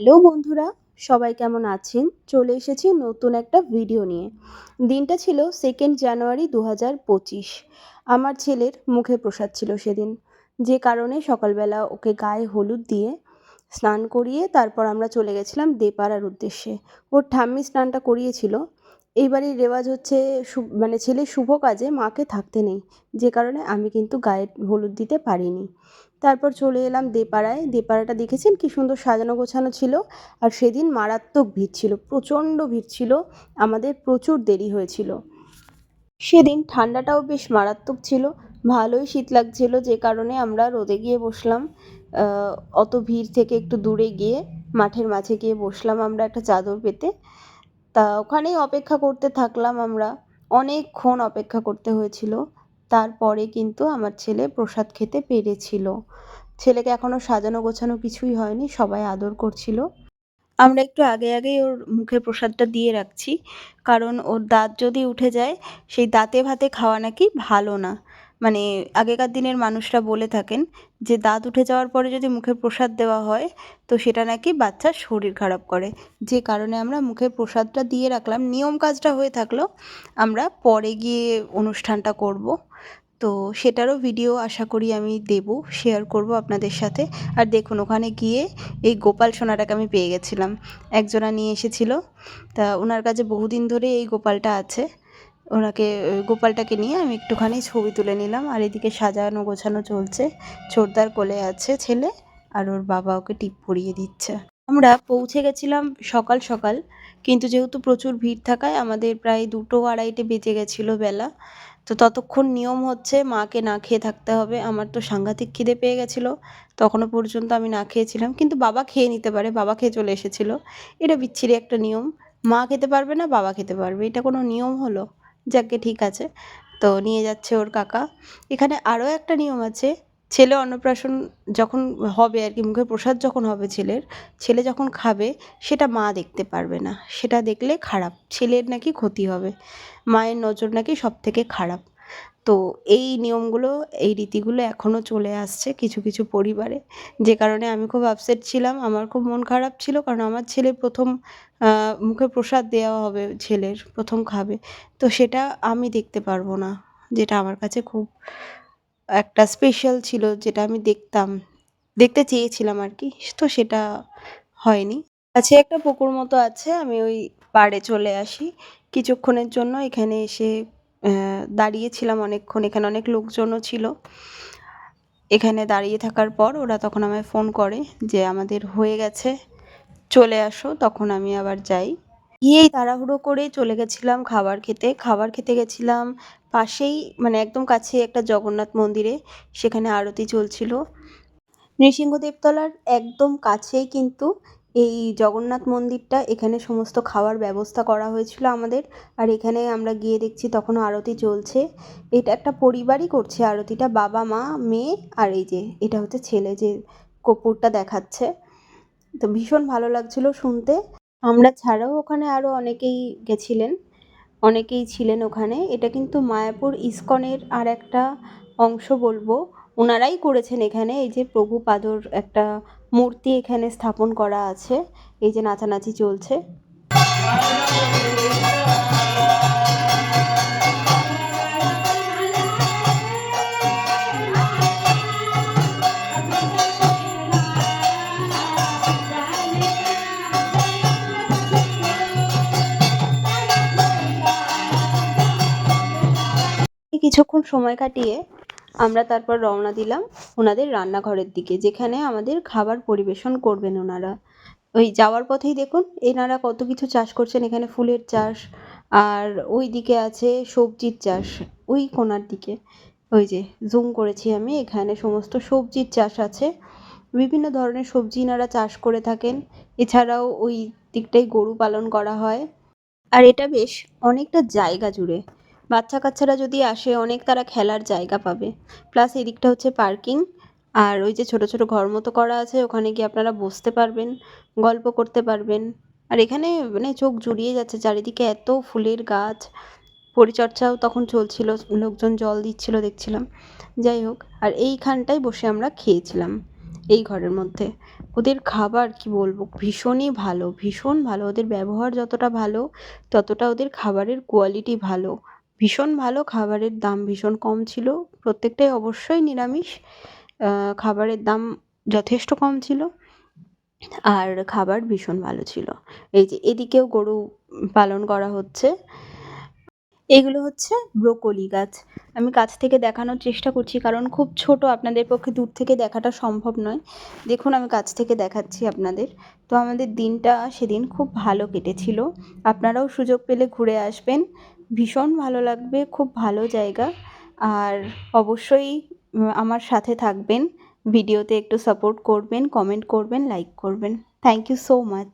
Hello বন্ধুরা, সবাই কেমন আছেন? চলে এসেছি নতুন একটা ভিডিও নিয়ে। দিনটা ছিল সেকেন্ড জানুয়ারি দু হাজার পঁচিশ। আমার ছেলের মুখে প্রসাদ ছিল সেদিন। যে কারণে সকালবেলা ওকে গায়ে হলুদ দিয়ে স্নান করিয়ে তারপর আমরা চলে গেছিলাম দেপাড়ার উদ্দেশ্যে। ওর ঠাম্মি স্নানটা করিয়েছিল। এইবারের রেওয়াজ হচ্ছে মানে ছেলের শুভ কাজে মাকে থাকতে নেই। যে কারণে আমি কিন্তু গায়ে হলুদ দিতে পারিনি। তারপর চলে এলাম দেপাড়ায়। দেপাড়াটা দেখেছেন? কি সুন্দর সাজানো গোছানো ছিল। আর সেদিন মারাত্মক ভিড় ছিল। প্রচণ্ড ভিড় ছিল। আমাদের প্রচুর দেরি হয়েছিল। সেদিন ঠান্ডাটাও বেশ মারাত্মক ছিল। ভালোই শীত লাগছিল। যে কারণে আমরা রোদে গিয়ে বসলাম। অত ভিড় থেকে একটু দূরে গিয়ে, মাঠের মাঝে গিয়ে বসলাম আমরা একটা চাদর পেতে। তা ওখানেই অপেক্ষা করতে থাকলাম আমরা। অনেকক্ষণ অপেক্ষা করতে হয়েছিল। তারপরে কিন্তু আমার ছেলে প্রসাদ খেতে পেরেছিল। ছেলেকে এখনও সাজানো গোছানো কিছুই হয়নি, সবাই আদর করছিল। আমরা একটু আগে আগেই ওর মুখে প্রসাদটা দিয়ে রাখছি। কারণ ওর দাঁত যদি উঠে যায়, সেই দাঁতে ভাতে খাওয়া নাকি ভালো না। মানে আগেকার দিনের মানুষরা বলে থাকেন যে দাঁত উঠে যাওয়ার পরে যদি মুখে প্রসাদ দেওয়া হয়, তো সেটা নাকি বাচ্চার শরীর খারাপ করে। যে কারণে আমরা মুখে প্রসাদটা দিয়ে রাখলাম, নিয়ম কাজটা হয়ে থাকল, আমরা পরে গিয়ে অনুষ্ঠানটা করব। তো সেটারও ভিডিও আশা করি আমি দেব শেয়ার করব আপনাদের সাথে। আর দেখুন, ওখানে গিয়ে এই গোপাল সোনাটাকে আমি পেয়ে গেছিলাম। একজনা নিয়ে এসেছিল। তা ওনার কাছে বহুদিন ধরে এই গোপালটা আছে। ওনাকে গোপালটাকে নিয়ে আমি একটুখানি ছবি তুলে নিলাম। আর এদিকে সাজানো গোছানো চলছে। ছোটদার কোলে আছে ছেলে আর ওর বাবা ওকে টিপ পরিয়ে দিচ্ছে। আমরা পৌঁছে গেছিলাম সকাল সকাল। কিন্তু যেহেতু প্রচুর ভিড় থাকায় আমাদের প্রায় দুটো আড়াইটে বেজে গেছিল বেলা। তো ততক্ষণ নিয়ম হচ্ছে মাকে না খেয়ে থাকতে হবে। আমার তো সাংঘাতিক খিদে পেয়ে গেছিল। তখনও পর্যন্ত আমি না খেয়েছিলাম। কিন্তু বাবা খেয়ে নিতে পারে। বাবা খেয়ে চলে এসেছিল। এটা বিচ্ছিরি একটা নিয়ম। মা খেতে পারবে না, বাবা খেতে পারবে। এটা কোনো নিয়ম হলো? যাকে ঠিক আছে। তো নিয়ে যাচ্ছে ওর কাকা। এখানে আরও একটা নিয়ম আছে, ছেলে অন্নপ্রাশন যখন হবে আর কি মুখে প্রসাদ যখন হবে ছেলের, ছেলে যখন খাবে সেটা মা দেখতে পারবে না। সেটা দেখলে খারাপ, ছেলের নাকি ক্ষতি হবে। মায়ের নজর নাকি সব থেকে খারাপ। তো এই নিয়মগুলো, এই রীতিগুলো এখনও চলে আসছে কিছু কিছু পরিবারে। যে কারণে আমি খুব আপসেট ছিলাম, আমার খুব মন খারাপ ছিল কারণ আমার ছেলে প্রথম মুখে প্রসাদ দেওয়া হবে ছেলের, প্রথম খাবে। তো সেটা আমি দেখতে পারব না, যেটা আমার কাছে খুব একটা স্পেশাল ছিল, যেটা আমি দেখতাম, দেখতে চেয়েছিলাম আর কি, তো সেটা হয়নি। কাছে একটা পুকুর মতো আছে, আমি ওই পাড়ে চলে আসি। কিছুক্ষণের জন্য এখানে এসে দাঁড়িয়েছিলাম অনেকক্ষণ, এখানে অনেক লোকজনও ছিল। এখানে দাঁড়িয়ে থাকার পর ওরা তখন আমায় ফোন করে যে আমাদের হয়ে গেছে, চলে আসো, তখন আমি আবার যাই। গিয়েই তাড়াহুড়ো করে চলে গেছিলাম খাবার খেতে। খাবার খেতে গেছিলাম পাশেই মানে একদম কাছে একটা জগন্নাথ মন্দিরে, সেখানে আরতি চলছিল। নৃসিংহদেবতলার একদম কাছেই কিন্তু এই জগন্নাথ মন্দিরটা, এখানে সমস্ত খাওয়ার ব্যবস্থা করা হয়েছিল আমাদের। আর এখানে আমরা গিয়ে দেখছি তখনও আরতি চলছে। এটা একটা পরিবারই করছে আরতিটা, বাবা, মা, মেয়ে আর এই যে, এটা হচ্ছে ছেলে যে কপুরটা দেখাচ্ছে। তো ভীষণ ভালো লাগছিল শুনতে। আমরা ছাড়াও ওখানে আরও অনেকেই গেছিলেন, অনেকেই ছিলেন ওখানে। এটা কিন্তু মায়াপুর ইস্কনের আর একটা অংশ বলব। ওনারাই করেছেন এখানে, এই যে প্রভুপাদর একটা মূর্তি এখানে স্থাপন করা আছে। এই যে নাচানাচি চলছে। কিছুক্ষণ সময় কাটিয়ে আমরা তারপর রওনা দিলাম ওনাদের রান্নাঘরের দিকে, যেখানে আমাদের খাবার পরিবেশন করবেন ওনারা। ওই যাওয়ার পথেই দেখুন, এনারা কত কিছু চাষ করছেন, এখানে ফুলের চাষ, আর ওই দিকে আছে সবজির চাষ, ওই কোণার দিকে। ওই যে জুম করেছি আমি, এখানে সমস্ত সবজির চাষ আছে। বিভিন্ন ধরনের সবজি এনারা চাষ করে থাকেন। এছাড়াও ওই দিকটাই গরু পালন করা হয়। আর এটা বেশ অনেকটা জায়গা জুড়ে। বাচ্চা কাচ্চারা যদি আসে, অনেক তারা খেলার জায়গা পাবে। প্লাস এদিকটা হচ্ছে পার্কিং। আর ওই যে ছোট ছোট ঘর মতো করা আছে, ওখানে গিয়ে আপনারা বসতে পারবেন, গল্প করতে পারবেন। আর এখানে মানে চোখ জুড়িয়ে যাচ্ছে, চারিদিকে এত ফুলের গাছ। পরিচর্যাও তখন চলছিল, লোকজন জল দিচ্ছিল, দেখছিলাম। যাই হোক, আর এইখানটায় বসে আমরা খেয়েছিলাম, এই ঘরের মধ্যে। ওদের খাবার কি বলব? ভীষণই ভালো, ভীষণ ভালো। ওদের ব্যবহার যতটা ভালো, ততটা ওদের খাবারের কোয়ালিটি ভালো। ভীষণ ভালো, খাবারের দাম ভীষণ কম ছিল। প্রত্যেকটাই অবশ্যই নিরামিষ খাবারের দাম যথেষ্ট কম ছিল আর খাবার ভীষণ ভালো ছিল। এই যে এদিকেও গরু পালন করা হচ্ছে। এগুলো হচ্ছে ব্রোকলি গাছ। আমি কাছ থেকে দেখানোর চেষ্টা করছি কারণ খুব ছোট, আপনাদের পক্ষে দূর থেকে দেখাটা সম্ভব নয়। দেখুন, আমি কাছ থেকে দেখাচ্ছি আপনাদের। তো আমাদের দিনটা সেদিন খুব ভালো কেটেছিল। আপনারাও সুযোগ পেলে ঘুরে আসবেন। ভীষণ ভালো লাগবে, খুব ভালো জায়গা। আর অবশ্যই আমার সাথে থাকবেন, ভিডিওতে একটু সাপোর্ট করবেন কমেন্ট করবেন লাইক করবেন। Thank you so much